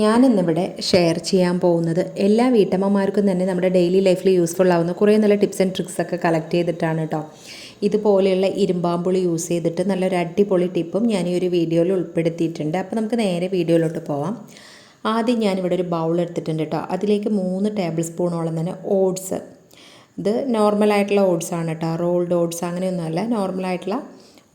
ഞാനിന്നിവിടെ ഷെയർ ചെയ്യാൻ പോകുന്നത് എല്ലാ വീട്ടമ്മമാർക്കും തന്നെ നമ്മുടെ ഡെയിലി ലൈഫിൽ യൂസ്ഫുൾ ആവുന്ന കുറേ നല്ല ടിപ്സ് ആൻഡ് ട്രിക്സ് ഒക്കെ കളക്ട് ചെയ്തിട്ടാണ് കേട്ടോ ഇതുപോലെയുള്ള ഇരുമ്പാമ്പുളി യൂസ് ചെയ്തിട്ട് നല്ലൊരു അടിപൊളി ടിപ്പും ഞാൻ ഈ ഒരു വീഡിയോയിൽ ഉൾപ്പെടുത്തിയിട്ടുണ്ട്. അപ്പോൾ നമുക്ക് നേരെ വീഡിയോയിലോട്ട് പോവാം. ആദ്യം ഞാനിവിടെ ഒരു ബൗൾ എടുത്തിട്ടുണ്ട് കേട്ടോ അതിലേക്ക് മൂന്ന് ടേബിൾ സ്പൂണോളം തന്നെ ഓട്സ് ഇത് നോർമലായിട്ടുള്ള ആണ് കേട്ടോ റോൾഡ് ഓട്സ് അങ്ങനെയൊന്നുമല്ല നോർമലായിട്ടുള്ള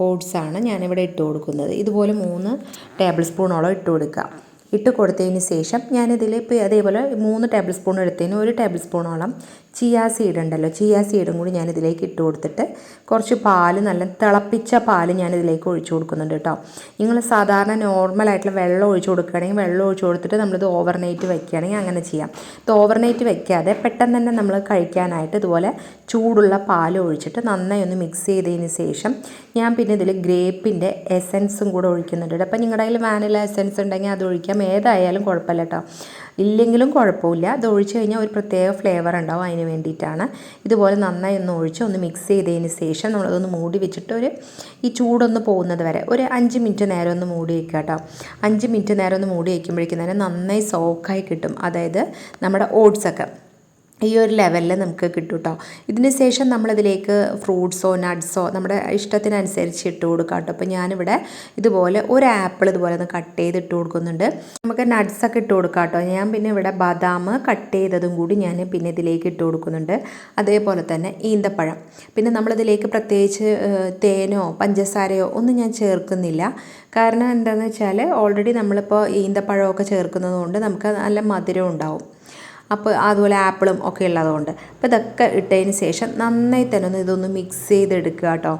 ഓട്സ് ആണ് ഞാനിവിടെ ഇട്ട് കൊടുക്കുന്നത്. ഇതുപോലെ മൂന്ന് ടേബിൾ സ്പൂണോളം ഇട്ട് കൊടുക്കുക ഇട്ട് കൊടുത്തതിന് ശേഷം ഞാനിതിൽ ഇപ്പോൾ അതേപോലെ മൂന്ന് ടേബിൾ സ്പൂൺ എടുത്തതിന് ഒരു ടേബിൾ സ്പൂണോളം ചിയാ സീഡ് ഉണ്ടല്ലോ. ചിയാ സീഡും കൂടി ഞാൻ ഇതിലേക്ക് ഇട്ട് കൊടുത്തിട്ട് കുറച്ച് പാൽ നല്ല തിളപ്പിച്ച പാൽ ഞാൻ ഇതിലേക്ക് ഒഴിച്ചു കൊടുക്കുന്നുണ്ട് കേട്ടോ. നിങ്ങൾ സാധാരണ നോർമലായിട്ടുള്ള വെള്ളം ഒഴിച്ചു കൊടുക്കുകയാണെങ്കിൽ വെള്ളം ഒഴിച്ചു കൊടുത്തിട്ട് നമ്മളിത് ഓവർനൈറ്റ് വെക്കുകയാണെങ്കിൽ അങ്ങനെ ചെയ്യാം. ഇത് ഓവർനൈറ്റ് വെക്കാതെ പെട്ടെന്ന് തന്നെ നമ്മൾ കഴിക്കാനായിട്ട് ഇതുപോലെ ചൂടുള്ള പാൽ ഒഴിച്ചിട്ട് നന്നായി ഒന്ന് മിക്സ് ചെയ്തതിന് ശേഷം ഞാൻ പിന്നെ ഇതിൽ ഗ്രേപ്പിന്റെ എസൻസും കൂടെ ഒഴിക്കുന്നുണ്ട് അപ്പോൾ നിങ്ങളുടെ കയ്യിൽ വാനില എസൻസ് ഉണ്ടെങ്കിൽ അത് ഒഴിക്കാം. ഏതായാലും കുഴപ്പമില്ല കേട്ടോ. ഇല്ലെങ്കിലും കുഴപ്പമില്ല. അത് ഒഴിച്ച് കഴിഞ്ഞാൽ ഒരു പ്രത്യേക ഫ്ലേവർ ഉണ്ടാവും അതിന് വേണ്ടിയിട്ടാണ്. ഇതുപോലെ നന്നായി ഒന്ന് ഒഴിച്ച് ഒന്ന് മിക്സ് ചെയ്തതിന് ശേഷം നമ്മളതൊന്ന് മൂടി വെച്ചിട്ട് ഒരു ഈ ചൂടൊന്ന് പോകുന്നത് വരെ ഒരു അഞ്ച് മിനിറ്റ് നേരം ഒന്ന് മൂടി വയ്ക്കുക കേട്ടോ. അഞ്ച് മിനിറ്റ് നേരം ഒന്ന് മൂടി വയ്ക്കുമ്പോഴേക്കും തന്നെ നന്നായി സോക്കായി കിട്ടും. അതായത് നമ്മുടെ ഓട്സൊക്കെ ഈ ഒരു ലെവലിൽ നമുക്ക് കിട്ടും കേട്ടോ ഇതിന് ശേഷം നമ്മളിതിലേക്ക് ഫ്രൂട്ട്സോ നട്ട്സോ നമ്മുടെ ഇഷ്ടത്തിനനുസരിച്ച് ഇട്ട് കൊടുക്കാം കേട്ടോ. അപ്പോൾ ഞാനിവിടെ ഇതുപോലെ ഒരു ആപ്പിൾ ഇതുപോലെ ഒന്ന് കട്ട് ചെയ്ത് ഇട്ട് കൊടുക്കുന്നുണ്ട്. നമുക്ക് നട്ട്സൊക്കെ ഇട്ട് കൊടുക്കാം കേട്ടോ. ഞാൻ പിന്നെ ഇവിടെ ബദാം കട്ട് ചെയ്തതും കൂടി ഞാൻ പിന്നെ ഇതിലേക്ക് ഇട്ട് കൊടുക്കുന്നുണ്ട്. അതേപോലെ തന്നെ ഈന്തപ്പഴം. പിന്നെ നമ്മളിതിലേക്ക് പ്രത്യേകിച്ച് തേനോ പഞ്ചസാരയോ ഒന്നും ഞാൻ ചേർക്കുന്നില്ല. കാരണം എന്താണെന്ന് വെച്ചാൽ ഓൾറെഡി നമ്മളിപ്പോൾ ഈന്തപ്പഴമൊക്കെ ചേർക്കുന്നത് കൊണ്ട് നമുക്ക് നല്ല മധുരം ഉണ്ടാവും. അപ്പോൾ അതുപോലെ ആപ്പിളും ഒക്കെ ഉള്ളതുകൊണ്ട്. അപ്പോൾ ഇതൊക്കെ ഇട്ടതിന് ശേഷം നന്നായി തന്നെ ഒന്ന് ഇതൊന്ന് മിക്സ് ചെയ്തെടുക്കുക കേട്ടോ.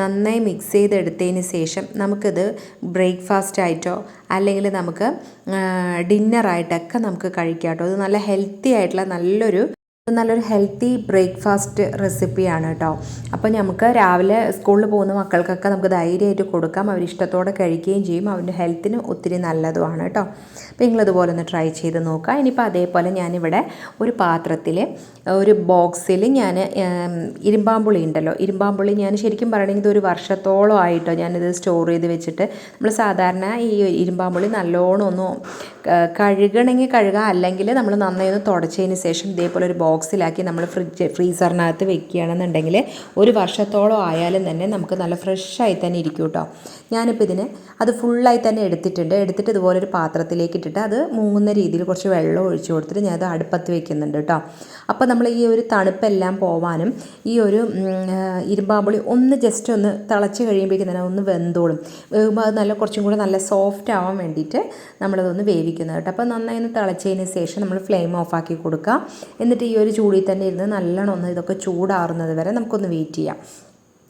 നന്നായി മിക്സ് ചെയ്തെടുത്തതിന് ശേഷം നമുക്കിത് ബ്രേക്ക്ഫാസ്റ്റ് ആയിട്ടോ അല്ലെങ്കിൽ നമുക്ക് ഡിന്നറായിട്ടൊക്കെ നമുക്ക് കഴിക്കാം കേട്ടോ. ഇത് നല്ല ഹെൽത്തി ആയിട്ടുള്ള നല്ലൊരു നല്ലൊരു ഹെൽത്തി ബ്രേക്ക്ഫാസ്റ്റ് റെസിപ്പിയാണ് കേട്ടോ അപ്പോൾ നമുക്ക് രാവിലെ സ്കൂളിൽ പോകുന്ന മക്കൾക്കൊക്കെ നമുക്ക് ധൈര്യമായിട്ട് കൊടുക്കാം. അവർ ഇഷ്ടത്തോടെ കഴിക്കുകയും ചെയ്യും. അവന്റെ ഹെൽത്തിന് ഒത്തിരി നല്ലതുമാണ് കേട്ടോ അപ്പോൾ നിങ്ങളിതുപോലെ ഒന്ന് ട്രൈ ചെയ്ത് നോക്കുക. ഇനിയിപ്പോൾ അതേപോലെ ഞാനിവിടെ ഒരു പാത്രത്തിൽ ഒരു ബോക്സിൽ ഞാൻ ഇരുമ്പാമ്പുളി ഉണ്ടല്ലോ. ഇരുമ്പാമ്പുളി ഞാൻ ശരിക്കും പറയണമെങ്കിൽ ഇത് ഒരു വർഷത്തോളം ആയിട്ടോ ഞാനിത് സ്റ്റോർ ചെയ്ത് വെച്ചിട്ട്. നമ്മൾ സാധാരണ ഈ ഇരുമ്പാമ്പുളി നല്ലോണം ഒന്ന് കഴുകണമെങ്കിൽ കഴുകാം. അല്ലെങ്കിൽ നമ്മൾ നന്നായി ഒന്ന് തുടച്ചതിന് ശേഷം ഇതേപോലെ ഒരു ബോക്സിലാക്കി നമ്മൾ ഫ്രിഡ്ജ് ഫ്രീസറിനകത്ത് വെക്കുകയാണെന്നുണ്ടെങ്കിൽ ഒരു വർഷത്തോളം ആയാലും തന്നെ നമുക്ക് നല്ല ഫ്രഷായി തന്നെ ഇരിക്കും കേട്ടോ ഞാനിപ്പോൾ ഇതിന് അത് ഫുള്ളായി തന്നെ എടുത്തിട്ടുണ്ട്. എടുത്തിട്ട് ഇതുപോലെ ഒരു പാത്രത്തിലേക്ക് ഇട്ടിട്ട് അത് മൂങ്ങുന്ന രീതിയിൽ കുറച്ച് വെള്ളം ഒഴിച്ചു കൊടുത്തിട്ട് ഞാനത് അടുപ്പത്ത് വെക്കുന്നുണ്ട് കേട്ടോ അപ്പോൾ നമ്മൾ ഈ ഒരു തണുപ്പെല്ലാം പോവാനും ഈ ഒരു ഇരുമ്പാമ്പുളി ഒന്ന് ജസ്റ്റ് ഒന്ന് തിളച്ച് കഴിയുമ്പോഴേക്കും തന്നെ ഒന്ന് വെന്തോളും. അത് നല്ല കുറച്ചും കൂടെ നല്ല സോഫ്റ്റ് ആവാൻ വേണ്ടിയിട്ട് നമ്മളതൊന്ന് വേവിക്കുന്നത് കേട്ടോ. അപ്പോൾ നന്നായി ഒന്ന് തിളച്ചതിന് ശേഷം നമ്മൾ ഫ്ലെയിം ഓഫാക്കി കൊടുക്കുക എന്നിട്ട് ഈ ഒരു ചൂടിൽ തന്നെ ഇരുന്ന് നല്ലോണം ഒന്ന് ഇതൊക്കെ ചൂടാറുന്നത് വരെ നമുക്കൊന്ന് വെയിറ്റ് ചെയ്യാം.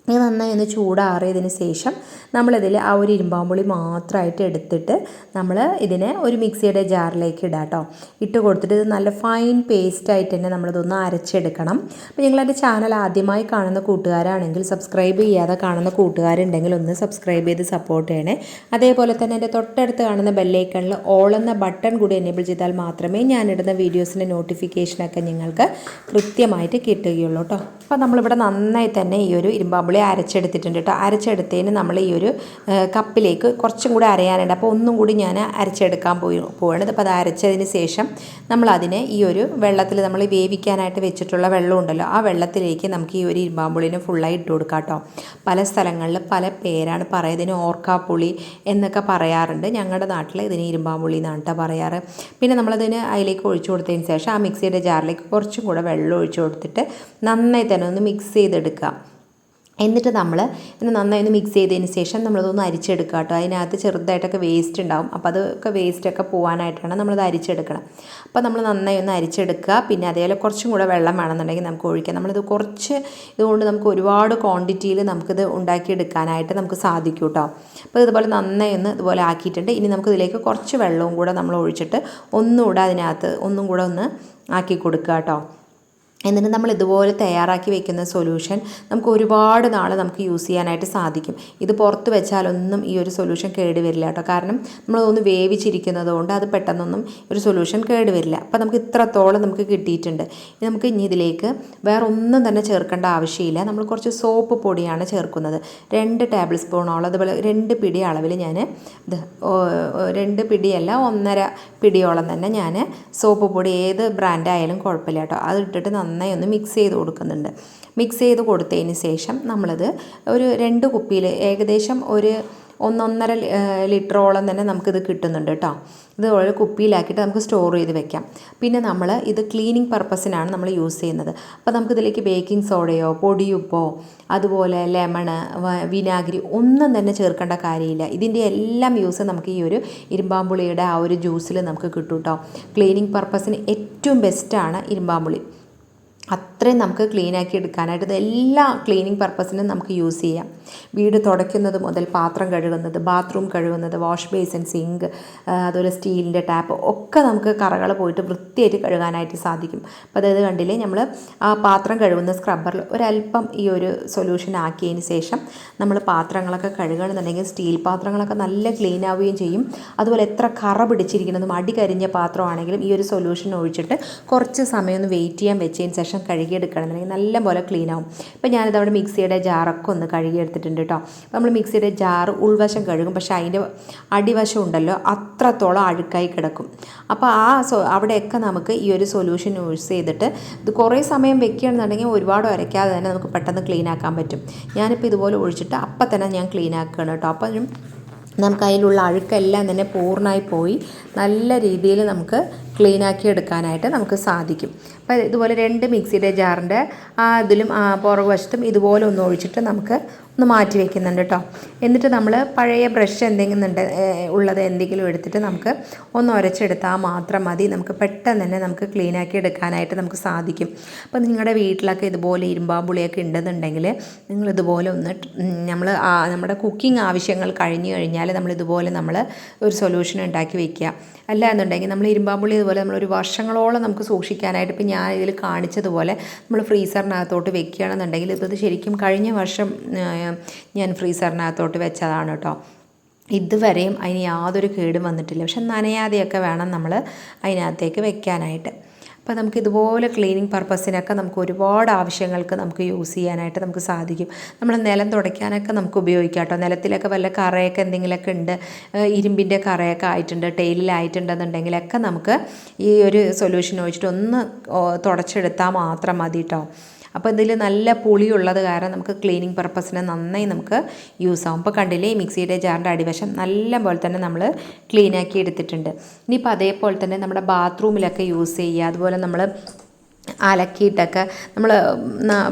ഇത് നന്നായി ഒന്ന് ചൂടാറിയതിന് ശേഷം നമ്മളിതിൽ ആ ഒരു ഇരുമ്പാമ്പുളി മാത്രമായിട്ട് എടുത്തിട്ട് നമ്മൾ ഇതിനെ ഒരു മിക്സിയുടെ ജാറിലേക്ക് ഇടാം കേട്ടോ ഇട്ട് കൊടുത്തിട്ട് ഇത് നല്ല ഫൈൻ പേസ്റ്റായിട്ട് തന്നെ നമ്മളിതൊന്ന് അരച്ചെടുക്കണം. അപ്പോൾ നിങ്ങളെന്റെ ചാനൽ ആദ്യമായി കാണുന്ന കൂട്ടുകാരാണെങ്കിൽ സബ്സ്ക്രൈബ് ചെയ്യാതെ കാണുന്ന കൂട്ടുകാരുണ്ടെങ്കിൽ ഒന്ന് സബ്സ്ക്രൈബ് ചെയ്ത് സപ്പോർട്ട് ചെയ്യണേ. അതേപോലെ തന്നെ എന്റെ തൊട്ടടുത്ത് കാണുന്ന ബെല്ലൈക്കണിൽ ഓൾ എന്ന ബട്ടൺ കൂടി എനേബിൾ ചെയ്താൽ മാത്രമേ ഞാനിടുന്ന വീഡിയോസിന്റെ നോട്ടിഫിക്കേഷനൊക്കെ നിങ്ങൾക്ക് കൃത്യമായിട്ട് കിട്ടുകയുള്ളൂ കേട്ടോ അപ്പോൾ നമ്മളിവിടെ നന്നായി തന്നെ ഈ ഒരു ഇരുമ്പാമ്പുളി അരച്ചെടുത്തിട്ടുണ്ട് കേട്ടോ. അരച്ചെടുത്തതിന് നമ്മൾ ഈ ഒരു കപ്പിലേക്ക് കുറച്ചും കൂടി അരയാനുണ്ട്. അപ്പോൾ ഒന്നും കൂടി ഞാൻ അരച്ചെടുക്കാൻ പോയി പോവാണ്. അപ്പോൾ അത് അരച്ചതിന് ശേഷം നമ്മൾ അതിനെ ഈ ഒരു വെള്ളത്തിൽ നമ്മൾ വേവിക്കാനായിട്ട് വെച്ചിട്ടുള്ള വെള്ളം ഉണ്ടല്ലോ ആ വെള്ളത്തിലേക്ക് നമുക്ക് ഈ ഒരു ഇരുമ്പാമ്പുളിനെ ഫുള്ളായി ഇട്ട് കൊടുക്കാം കേട്ടോ. പല സ്ഥലങ്ങളിൽ പല പേരാണ് പറയുന്നതിന് ഓർക്കാപ്പുളി എന്നൊക്കെ പറയാറുണ്ട്. ഞങ്ങളുടെ നാട്ടിൽ ഇതിന് ഇരുമ്പാമ്പുളി എന്നാണ് കേട്ടോ പറയാറ്. പിന്നെ നമ്മളതിന് അതിലേക്ക് ഒഴിച്ചു കൊടുത്തതിന് ശേഷം ആ മിക്സിയുടെ ജാറിലേക്ക് കുറച്ചും കൂടെ വെള്ളം ഒഴിച്ചു കൊടുത്തിട്ട് നന്നായി തന്നെ ഒന്ന് മിക്സ് ചെയ്തെടുക്കുക എന്നിട്ട് നമ്മൾ ഇത് നന്നായി ഒന്ന് മിക്സ് ചെയ്തതിന് ശേഷം നമ്മളതൊന്ന് അരിച്ചെടുക്കുക കേട്ടോ. അതിനകത്ത് ചെറുതായിട്ടൊക്കെ വേസ്റ്റ് ഉണ്ടാവും. അപ്പോൾ അതൊക്കെ വേസ്റ്റൊക്കെ പോകാനായിട്ടാണ് നമ്മളത് അരിച്ചെടുക്കണം അപ്പോൾ നമ്മൾ നന്നായി ഒന്ന് അരിച്ചെടുക്കുക. പിന്നെ അതേപോലെ കുറച്ചും കൂടെ വെള്ളം വേണമെന്നുണ്ടെങ്കിൽ നമുക്ക് ഒഴിക്കാം. നമ്മളിത് കുറച്ച് ഇതുകൊണ്ട് നമുക്ക് ഒരുപാട് ക്വാണ്ടിറ്റിയിൽ നമുക്കിത് ഉണ്ടാക്കിയെടുക്കാനായിട്ട് നമുക്ക് സാധിക്കും കേട്ടോ. അപ്പോൾ ഇതുപോലെ നന്നായി ഒന്ന് ഇതുപോലെ ആക്കിയിട്ടുണ്ട്. ഇനി നമുക്കിതിലേക്ക് കുറച്ച് വെള്ളവും കൂടെ നമ്മൾ ഒഴിച്ചിട്ട് ഒന്നുകൂടെ അതിനകത്ത് ഒന്നും കൂടെ ഒന്ന് ആക്കി കൊടുക്കുക കേട്ടോ. എന്നിട്ട് നമ്മൾ ഇതുപോലെ തയ്യാറാക്കി വെക്കുന്ന സൊല്യൂഷൻ നമുക്ക് ഒരുപാട് നാൾ നമുക്ക് യൂസ് ചെയ്യാനായിട്ട് സാധിക്കും. ഇത് പുറത്ത് വെച്ചാലൊന്നും ഈ ഒരു സൊല്യൂഷൻ കേട് വരില്ല കേട്ടോ. കാരണം നമ്മളതൊന്ന് വേവിച്ചിരിക്കുന്നത് കൊണ്ട് അത് പെട്ടെന്നൊന്നും ഒരു സൊല്യൂഷൻ കേട് വരില്ല. അപ്പോൾ നമുക്ക് ഇത്രത്തോളം നമുക്ക് കിട്ടിയിട്ടുണ്ട്. നമുക്ക് ഇനി ഇതിലേക്ക് വേറെ ഒന്നും തന്നെ ചേർക്കേണ്ട ആവശ്യമില്ല. നമ്മൾ കുറച്ച് സോപ്പ് പൊടിയാണ് ചേർക്കുന്നത്. രണ്ട് ടേബിൾ സ്പൂണോളം അതുപോലെ രണ്ട് പിടി അളവിൽ ഞാൻ ഇത് രണ്ട് പിടിയല്ല ഒന്നര പിടിയോളം തന്നെ ഞാൻ സോപ്പ് പൊടി ഏത് ബ്രാൻഡായാലും കുഴപ്പമില്ല കേട്ടോ. അത് ഇട്ടിട്ട് നന്നായി ഒന്ന് മിക്സ് ചെയ്ത് കൊടുക്കുന്നുണ്ട്. മിക്സ് ചെയ്ത് കൊടുത്തതിന് ശേഷം നമ്മളത് ഒരു രണ്ട് കുപ്പിയിൽ ഏകദേശം ഒരു ഒന്നൊന്നര ലിറ്ററോളം തന്നെ നമുക്കിത് കിട്ടുന്നുണ്ട് കേട്ടോ ഇത് ഒരു കുപ്പിയിലാക്കിയിട്ട് നമുക്ക് സ്റ്റോർ ചെയ്ത് വെക്കാം. പിന്നെ നമ്മൾ ഇത് ക്ലീനിങ് പർപ്പസിനാണ് നമ്മൾ യൂസ് ചെയ്യുന്നത്. അപ്പോൾ നമുക്കിതിലേക്ക് ബേക്കിംഗ് സോഡയോ പൊടിയുപ്പോ അതുപോലെ ലെമണ് വിനാഗിരി ഒന്നും തന്നെ ചേർക്കേണ്ട കാര്യമില്ല. ഇതിന്റെ എല്ലാം യൂസ് നമുക്ക് ഈ ഒരു ഇരുമ്പാമ്പുളിയുടെ ആ ഒരു ജ്യൂസിൽ നമുക്ക് കിട്ടും കേട്ടോ ക്ലീനിങ് പർപ്പസിന് ഏറ്റവും ബെസ്റ്റാണ് ഇരുമ്പാമ്പുളി. 아, അത്രയും നമുക്ക് ക്ലീൻ ആക്കി എടുക്കാനായിട്ട് എല്ലാ ക്ലീനിങ് പർപ്പസിനും നമുക്ക് യൂസ് ചെയ്യാം. വീട് തുടയ്ക്കുന്നത് മുതൽ പാത്രം കഴുകുന്നത് ബാത്റൂം കഴുകുന്നത് വാഷ് ബേസിൻ സിങ്ക് അതുപോലെ സ്റ്റീലിന്റെ ടാപ്പ് ഒക്കെ നമുക്ക് കറകൾ പോയിട്ട് വൃത്തിയായിട്ട് കഴുകാനായിട്ട് സാധിക്കും. അപ്പോൾ അതായത് കണ്ടില്ലേ നമ്മൾ ആ പാത്രം കഴുകുന്ന സ്ക്രബ്ബറിൽ ഒരല്പം ഈ ഒരു സൊല്യൂഷൻ ആക്കിയതിന് ശേഷം നമ്മൾ പാത്രങ്ങളൊക്കെ കഴുകണമെന്നുണ്ടെങ്കിൽ സ്റ്റീൽ പാത്രങ്ങളൊക്കെ നല്ല ക്ലീൻ ആവുകയും ചെയ്യും. അതുപോലെ എത്ര കറ പിടിച്ചിരിക്കുന്നതും അടി കരിഞ്ഞ പാത്രമാണെങ്കിലും ഈ ഒരു സൊല്യൂഷൻ ഒഴിച്ചിട്ട് കുറച്ച് സമയം ഒന്ന് വെയിറ്റ് ചെയ്യാൻ വെച്ചതിന് ശേഷം കഴുകിയെടുക്കണമെന്നുണ്ടെങ്കിൽ നല്ലപോലെ ക്ലീൻ ആവും. ഇപ്പോൾ ഞാനിത് അവിടെ മിക്സിയുടെ ജാറൊക്കെ ഒന്ന് കഴുകിയെടുത്തിട്ടുണ്ട് കേട്ടോ നമ്മൾ മിക്സിയുടെ ജാറ് ഉൾവശം കഴുകും. പക്ഷേ അതിന്റെ അടിവശം ഉണ്ടല്ലോ അത്രത്തോളം അഴുക്കായി കിടക്കും. അപ്പോൾ ആ അവിടെയൊക്കെ നമുക്ക് ഈ ഒരു സൊല്യൂഷൻ യൂസ് ചെയ്തിട്ട് ഇത് കുറേ സമയം വെക്കുകയാണെന്നുണ്ടെങ്കിൽ ഒരുപാട് ഉരയ്ക്കാതെ തന്നെ നമുക്ക് പെട്ടെന്ന് ക്ലീൻ ആക്കാൻ പറ്റും. ഞാനിപ്പോൾ ഇതുപോലെ ഒഴിച്ചിട്ട് അപ്പം തന്നെ ഞാൻ ക്ലീൻ ആക്കുകയാണ് കേട്ടോ അപ്പം നമുക്ക് അതിലുള്ള അഴുക്കെല്ലാം തന്നെ പൂർണമായി പോയി. നല്ല രീതിയിൽ നമുക്ക് ക്ലീനാക്കി എടുക്കാനായിട്ട് നമുക്ക് സാധിക്കും. അപ്പോൾ ഇതുപോലെ രണ്ട് മിക്സിയുടെ ജാറിന്റെ ആ ഇതിലും പുറകുവശത്തും ഇതുപോലെ ഒന്ന് ഒഴിച്ചിട്ട് നമുക്ക് ഒന്ന് മാറ്റി വെക്കുന്നുണ്ട് കേട്ടോ എന്നിട്ട് നമ്മൾ പഴയ ബ്രഷ് എന്തെങ്കിലും ഉണ്ട് ഉള്ളത് എന്തെങ്കിലും എടുത്തിട്ട് നമുക്ക് ഒന്ന് ഉരച്ചെടുത്താൽ മാത്രം മതി. നമുക്ക് പെട്ടെന്ന് തന്നെ നമുക്ക് ക്ലീനാക്കി എടുക്കാനായിട്ട് നമുക്ക് സാധിക്കും. അപ്പോൾ നിങ്ങളുടെ വീട്ടിലൊക്കെ ഇതുപോലെ ഇരുമ്പാമ്പുളിയൊക്കെ ഉണ്ടെന്നുണ്ടെങ്കിൽ നിങ്ങൾ ഇതുപോലെ ഒന്ന് നമ്മൾ നമ്മുടെ കുക്കിംഗ് ആവശ്യങ്ങൾ കഴിഞ്ഞു കഴിഞ്ഞാൽ നമ്മൾ ഇതുപോലെ നമ്മൾ ഒരു സൊല്യൂഷൻ ഉണ്ടാക്കി വെക്കുക. അല്ല എന്നുണ്ടെങ്കിൽ നമ്മൾ ഇരുമ്പാമ്പുള്ളി ഇതുപോലെ നമ്മളൊരു വർഷങ്ങളോളം നമുക്ക് സൂക്ഷിക്കാനായിട്ട് ഇപ്പം ഞാൻ ഇതിൽ കാണിച്ചതുപോലെ നമ്മൾ ഫ്രീസറിനകത്തോട്ട് വെക്കുകയാണെന്നുണ്ടെങ്കിൽ ഇത് ശരിക്കും കഴിഞ്ഞ വർഷം ഞാൻ ഫ്രീസറിനകത്തോട്ട് വെച്ചതാണ് കേട്ടോ. ഇതുവരെയും അതിന് യാതൊരു കേടും വന്നിട്ടില്ല. പക്ഷെ നനയാതെയൊക്കെ വേണം നമ്മൾ അതിനകത്തേക്ക് വെക്കാനായിട്ട്. അപ്പോൾ നമുക്ക് ഇതുപോലെ ക്ലീനിങ് പർപ്പസിനൊക്കെ നമുക്ക് ഒരുപാട് ആവശ്യങ്ങൾക്ക് നമുക്ക് യൂസ് ചെയ്യാനായിട്ട് നമുക്ക് സാധിക്കും. നമ്മൾ നിലം തുടയ്ക്കാനൊക്കെ നമുക്ക് ഉപയോഗിക്കാം കേട്ടോ. നിലത്തിലൊക്കെ വല്ല കറയൊക്കെ എന്തെങ്കിലുമൊക്കെ ഉണ്ട് ഇരുമ്പിന്റെ കറയൊക്കെ ആയിട്ടുണ്ട് ടൈലിലായിട്ടുണ്ടെന്നുണ്ടെങ്കിലൊക്കെ നമുക്ക് ഈ ഒരു സൊല്യൂഷൻ ഒഴിച്ചിട്ട് ഒന്ന് തുടച്ചെടുത്താൽ മാത്രം മതി കേട്ടോ. അപ്പോൾ ഇതിൽ നല്ല പുളിയുള്ളത് കാരണം നമുക്ക് ക്ലീനിങ് പർപ്പസിന് നന്നായി നമുക്ക് യൂസ് ആവും. ഇപ്പോൾ കണ്ടില്ലേ ഈ മിക്സിയുടെ ജാറിന്റെ അടിവശം നല്ല പോലെ തന്നെ നമ്മൾ ക്ലീനാക്കി എടുത്തിട്ടുണ്ട്. ഇനിയിപ്പോൾ അതേപോലെ തന്നെ നമ്മുടെ ബാത്റൂമിലൊക്കെ യൂസ് ചെയ്യുക അതുപോലെ നമ്മൾ അലക്കിയിട്ടൊക്കെ നമ്മൾ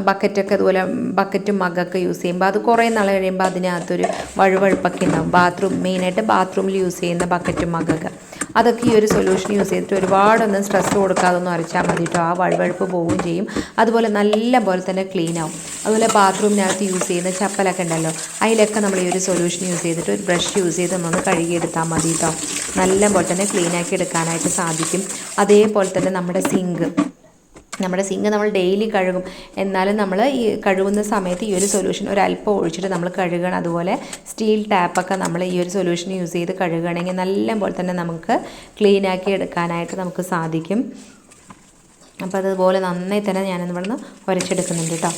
ബക്കറ്റൊക്കെ അതുപോലെ ബക്കറ്റും മഗ്ഗൊക്കെ യൂസ് ചെയ്യുമ്പോൾ അത് കുറേ നാൾ കഴിയുമ്പോൾ അതിനകത്തൊരു വഴുവഴുപ്പൊക്കെ ഉണ്ടാവും. ബാത്റൂം മെയിനായിട്ട് ബാത്റൂമിൽ യൂസ് ചെയ്യുന്ന ബക്കറ്റും മഗ്ഗൊക്കെ അതൊക്കെ ഈ ഒരു സൊല്യൂഷൻ യൂസ് ചെയ്തിട്ട് ഒരുപാടൊന്നും സ്ട്രെസ് കൊടുക്കാതെ ഒന്ന് അരച്ചാൽ മതി കേട്ടോ ആ വഴുവഴുപ്പ് പോവുകയും ചെയ്യും. അതുപോലെ നല്ല പോലെ തന്നെ ക്ലീൻ ആവും. അതുപോലെ ബാത്റൂമിനകത്ത് യൂസ് ചെയ്യുന്ന ചപ്പലൊക്കെ ഉണ്ടല്ലോ. അതിലൊക്കെ നമ്മൾ ഈ ഒരു സൊല്യൂഷൻ യൂസ് ചെയ്തിട്ട് ഒരു ബ്രഷ് യൂസ് ചെയ്ത് നമ്മളൊന്ന് കഴുകിയെടുത്താൽ മതി കേട്ടോ നല്ല പോലെ തന്നെ ക്ലീനാക്കി എടുക്കാനായിട്ട് സാധിക്കും. അതേപോലെ തന്നെ നമ്മുടെ സിങ്ക് നമ്മുടെ സിങ്ക് നമ്മൾ ഡെയിലി കഴുകും. എന്നാലും നമ്മൾ ഈ കഴുകുന്ന സമയത്ത് ഈ ഒരു സൊല്യൂഷൻ ഒരല്പം ഒഴിച്ചിട്ട് നമ്മൾ കഴുകണം. അതുപോലെ സ്റ്റീൽ ടാപ്പൊക്കെ നമ്മൾ ഈ ഒരു സൊല്യൂഷൻ യൂസ് ചെയ്ത് കഴുകുകയാണെങ്കിൽ നല്ല പോലെ തന്നെ നമുക്ക് ക്ലീൻ ആക്കി എടുക്കാനായിട്ട് നമുക്ക് സാധിക്കും. അപ്പോൾ അതുപോലെ നന്നായി തന്നെ ഞാനിന്ന് ഇവിടുന്ന് ഉരച്ചെടുക്കുന്നുണ്ട് കേട്ടോ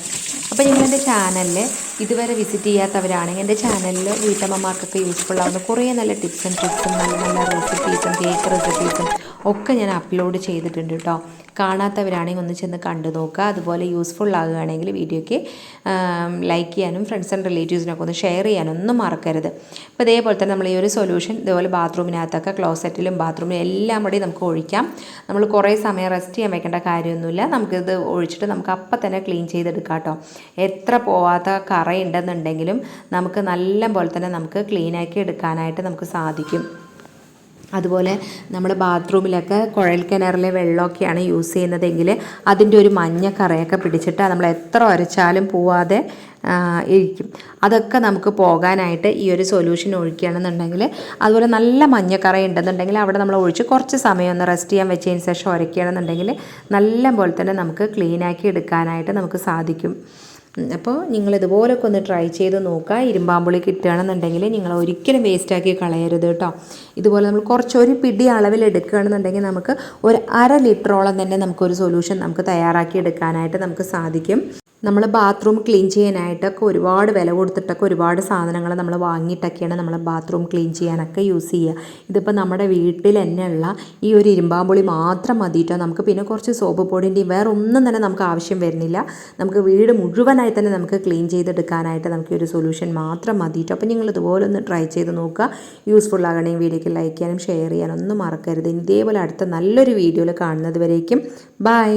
അപ്പോൾ നിങ്ങൾ എന്റെ ചാനലിൽ ഇതുവരെ വിസിറ്റ് ചെയ്യാത്തവരാണെങ്കിൽ എന്റെ ചാനലിൽ വീട്ടമ്മമാർക്കൊക്കെ യൂസ്ഫുൾ ആവുന്ന കുറേ നല്ല ടിപ്സും ട്രിക്സും നല്ല നല്ല റെസിപ്പീസും കേക്ക് റെസിപ്പീസും ഒക്കെ ഞാൻ അപ്ലോഡ് ചെയ്തിട്ടുണ്ട് കേട്ടോ കാണാത്തവരാണെങ്കിൽ ഒന്ന് ചെന്ന് കണ്ടു നോക്കുക. അതുപോലെ യൂസ്ഫുൾ ആകുകയാണെങ്കിൽ വീഡിയോയ്ക്ക് ലൈക്ക് ചെയ്യാനും ഫ്രണ്ട്സ് ആൻഡ് റിലേറ്റീവ്സിനൊക്കെ ഒന്ന് ഷെയർ ചെയ്യാനും ഒന്നും മറക്കരുത്. അപ്പോൾ ഇതേപോലെ തന്നെ നമ്മൾ ഈ ഒരു സൊല്യൂഷൻ ഇതുപോലെ ബാത്റൂമിനകത്തൊക്കെ ക്ലോസറ്റിലും ബാത്റൂമിലും എല്ലാം കൂടി നമുക്ക് ഒഴിക്കാം. നമ്മൾ കുറേ സമയം റെസ്റ്റ് ചെയ്യാൻ വെക്കേണ്ട കാര്യമൊന്നുമില്ല. നമുക്കിത് ഒഴിച്ചിട്ട് നമുക്ക് അപ്പം തന്നെ ക്ലീൻ ചെയ്തെടുക്കാം കേട്ടോ. എത്ര പോവാത്ത കറയുണ്ടെന്നുണ്ടെങ്കിലും നമുക്ക് നല്ല പോലെ തന്നെ നമുക്ക് ക്ലീനാക്കി എടുക്കാനായിട്ട് നമുക്ക് സാധിക്കും. അതുപോലെ നമ്മൾ ബാത്റൂമിലൊക്കെ കുഴൽ കിണറിലെ വെള്ളമൊക്കെയാണ് യൂസ് ചെയ്യുന്നതെങ്കിൽ അതിന്റെ ഒരു മഞ്ഞ കറയൊക്കെ പിടിച്ചിട്ട് നമ്മൾ എത്ര ഉരച്ചാലും പോവാതെ ഇരിക്കും. അതൊക്കെ നമുക്ക് പോകാനായിട്ട് ഈ ഒരു സൊല്യൂഷൻ ഒഴിക്കുകയാണെന്നുണ്ടെങ്കിൽ അതുപോലെ നല്ല മഞ്ഞക്കറ ഉണ്ടെന്നുണ്ടെങ്കിൽ അവിടെ നമ്മൾ ഒഴിച്ച് കുറച്ച് സമയം ഒന്ന് റെസ്റ്റ് ചെയ്യാൻ വെച്ചതിന് ശേഷം ഉരയ്ക്കുകയാണെന്നുണ്ടെങ്കിൽ നല്ല പോലെ തന്നെ നമുക്ക് ക്ലീനാക്കി എടുക്കാനായിട്ട് നമുക്ക് സാധിക്കും. അപ്പോൾ നിങ്ങൾ ഇതുപോലൊക്കെ ഒന്ന് ട്രൈ ചെയ്ത് നോക്കുക. ഇരുമ്പാമ്പുളി കിട്ടുകയാണെന്നുണ്ടെങ്കിൽ നിങ്ങൾ ഒരിക്കലും വേസ്റ്റാക്കി കളയരുത് കേട്ടോ. ഇതുപോലെ നമ്മൾ കുറച്ച് ഒരു പിടി അളവിൽ എടുക്കുകയാണെന്നുണ്ടെങ്കിൽ നമുക്ക് ഒരു അര ലിറ്ററോളം തന്നെ നമുക്കൊരു സൊല്യൂഷൻ നമുക്ക് തയ്യാറാക്കി എടുക്കാനായിട്ട് നമുക്ക് സാധിക്കും. നമ്മൾ ബാത്റൂം ക്ലീൻ ചെയ്യാനായിട്ടൊക്കെ ഒരുപാട് വില കൊടുത്തിട്ടൊക്കെ ഒരുപാട് സാധനങ്ങൾ നമ്മൾ വാങ്ങിയിട്ടൊക്കെയാണ് നമ്മൾ ബാത്റൂം ക്ലീൻ ചെയ്യാനൊക്കെ യൂസ് ചെയ്യുക. ഇതിപ്പോൾ നമ്മുടെ വീട്ടിൽ തന്നെയുള്ള ഈ ഒരു ഇരുമ്പാമ്പുളി മാത്രം മതിയിട്ടോ നമുക്ക് പിന്നെ കുറച്ച് സോപ്പ് പൊടിന്റെയും വേറെ ഒന്നും തന്നെ നമുക്ക് ആവശ്യം വരുന്നില്ല. നമുക്ക് വീട് മുഴുവനായി തന്നെ നമുക്ക് ക്ലീൻ ചെയ്തെടുക്കാനായിട്ട് നമുക്ക് ഈ ഒരു സൊല്യൂഷൻ മാത്രം മതിയിട്ടോ അപ്പോൾ നിങ്ങൾ ഇതുപോലെ ഒന്ന് ട്രൈ ചെയ്ത് നോക്കുക. യൂസ്ഫുൾ ആകണമെങ്കിൽ വീഡിയോക്ക് ലൈക്ക് ചെയ്യാനും ഷെയർ ചെയ്യാനും ഒന്നും മറക്കരുത്. ഇതേപോലെ അടുത്ത നല്ലൊരു വീഡിയോയിൽ കാണുന്നത് വരേക്കും. ബൈ